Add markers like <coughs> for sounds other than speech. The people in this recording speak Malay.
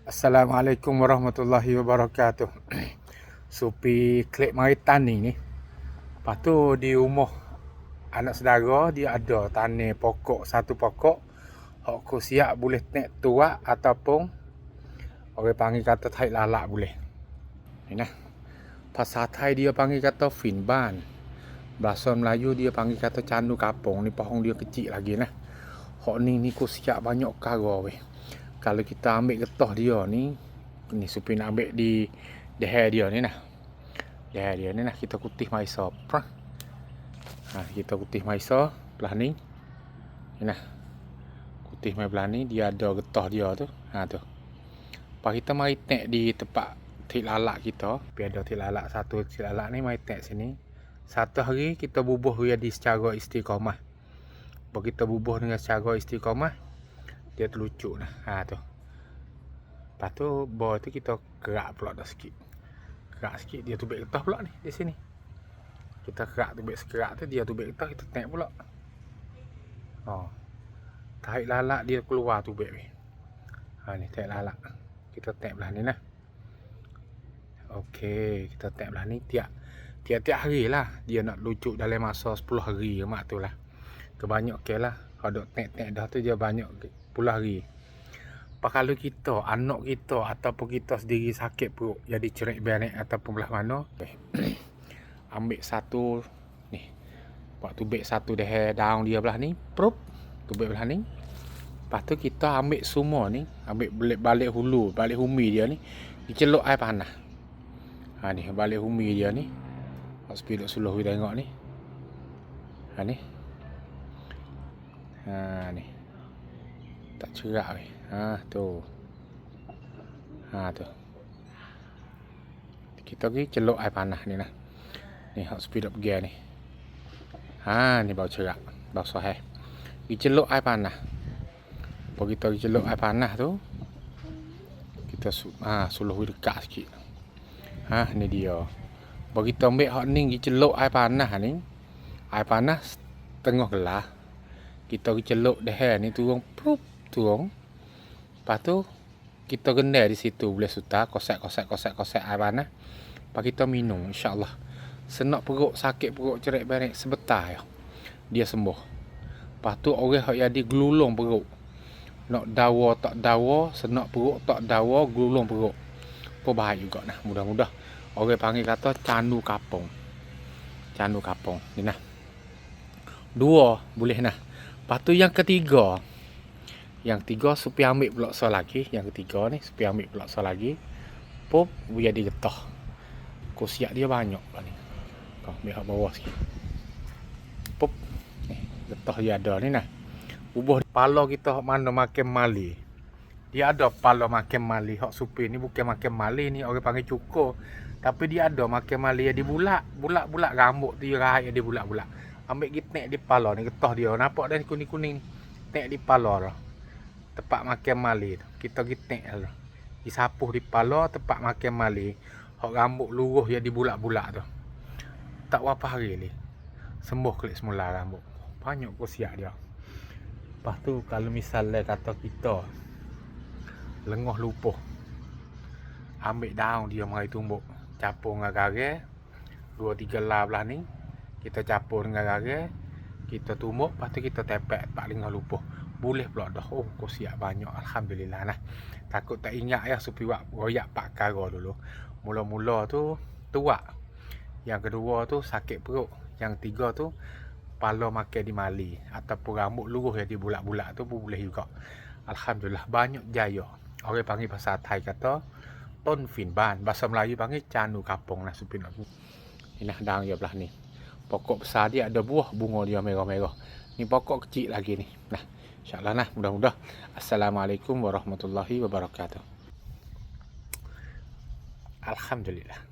Assalamualaikum warahmatullahi wabarakatuh. <clears throat> Supi klik mari tani ni. Lepas tu di rumah anak saudara dia ada tani pokok satu pokok. Aku siap boleh tek tua ataupun orang panggil kata tai lalak boleh. Ni nah. Pasal Thai dia panggil kata finban. Bahasa Melayu dia panggil kata candu kapung. Ni pohon dia kecil lagi nah. Hak ni ni ku siap banyak perkara weh kalau kita ambil getah dia ni ni supaya nak ambil di leher dia ni nah. Leher dia ni nah kita kutih maisa prah. Ha, kita kutih maisa belah ni. Ni nah kutih mai belah ni dia ada getah dia tu. Ha tu. Lepas kita mari tek di tempat tik lalak kita Tapi ada tik lalak satu tik lalak ni mari tek sini. Satu hari kita bubuh jadi secara istiqamah Lepas kita bubuh dengan secara istiqamah dia terlucuk lah. Ha tu. Lepas tu bawah tu kita kerak pula dah sikit. Kerak sikit dia tubik getah pula ni di sini. Kita kerak tubik sekerak tu dia tubik getah kita tengok pula. Oh. Tarik lalak dia keluar tubik ni. Ha ni tarik lalak. Kita tengok belah ni lah. Okey, kita tengok belah ni tiap tiap-tiap hari lah dia nak lucuk dalam masa 10 hari mak tu lah. Kebanyak okey lah. Kalau tek-tek dah tu dia banyak puluh hari. Apa kalau kita, anak kita ataupun kita sendiri sakit perut jadi cerik benek ataupun belah mana, okay. <coughs> ambil satu ni. Buat tubik satu dah daun dia belah ni, prup, tubik belah ni. Lepas tu kita ambil semua ni, ambil balik, balik hulu, balik humi dia ni, diceluk air panas. Ha ni, balik humi dia ni. Speed suluh kita tengok ni. Ha ni. Ha ni tak cerak weh. Ha tu. Ha tu. Kita pergi celuk air panas ni nah. Ni hot speed up gear ni. Ha ni bau cerak. Bau sahih. Pergi celuk air panas. Apa kita pergi celuk air panas tu. Kita su ha suluh dekat sikit. Ha ni dia. Apa kita ambil hot ni pergi celuk air panas ni. Air panas tengah gelas. Kita pergi celuk dah ni turun prup turun. Lepas tu kita gendai di situ boleh suta kosek kosek kosek kosek air panas. Lepas kita minum insya-Allah. Senak perut sakit perut cerik berik sebentar ya. Dia sembuh. Lepas tu orang hak jadi gelulung perut. Nak dawa tak dawa, senak perut tak dawa, gelulung perut. Apa bahaya juga nah. Mudah-mudah orang panggil kata candu kapung. Candu kapung. Ni nah. Dua boleh nah. Lepas tu yang ketiga, yang tiga supaya ambil pula so lagi. Yang ketiga ni supaya ambil pula so lagi. Pop biar dia getah. Kosiak dia banyak lah ni. Kau ambil bawah sikit. Pop. Ni getah dia ada ni nah. Ubuh pala kita mana makan mali. Dia ada pala makan mali. Hak supi ni bukan makan mali ni orang panggil cukur. Tapi dia ada makan mali yang dibulak. Bulak-bulak rambut dia rahai yang dibulak-bulak. Ambil kita di pala ni getah dia. Nampak dah kuning-kuning ni. Tek di pala dah tempat makan mali. Kita gitek tu. Disapuh di pala tempat makan mali. Hak rambut luruh yang dibulak-bulak tu. Tak berapa hari ni. Sembuh klik semula rambut. Banyak kosiak dia. Lepas tu kalau misalnya kata kita lengoh lupuh. Ambil daun dia mari tumbuk. Capur dengan garis. Dua tiga lah belah ni. Kita capur dengan garis. Kita tumbuk. Lepas tu kita tepek. Pak lengoh lupuh boleh pula dah. Oh kau siap banyak. Alhamdulillah nah takut tak ingat ya supaya buat royak pak kara dulu. Mula-mula tu tua yang kedua tu sakit perut. Yang tiga tu pala makan di mali. Ataupun rambut luruh yang di bulat-bulat tu pun boleh juga. Alhamdulillah banyak jaya. Orang panggil bahasa Thai kata ton fin ban. Bahasa Melayu panggil canu kapung lah supaya nak ini nah dang ya belah ni. Pokok besar dia ada buah bunga dia merah-merah ni pokok kecil lagi ni nah InsyaAllah nah, mudah-mudah. Assalamualaikum warahmatullahi wabarakatuh. Alhamdulillah.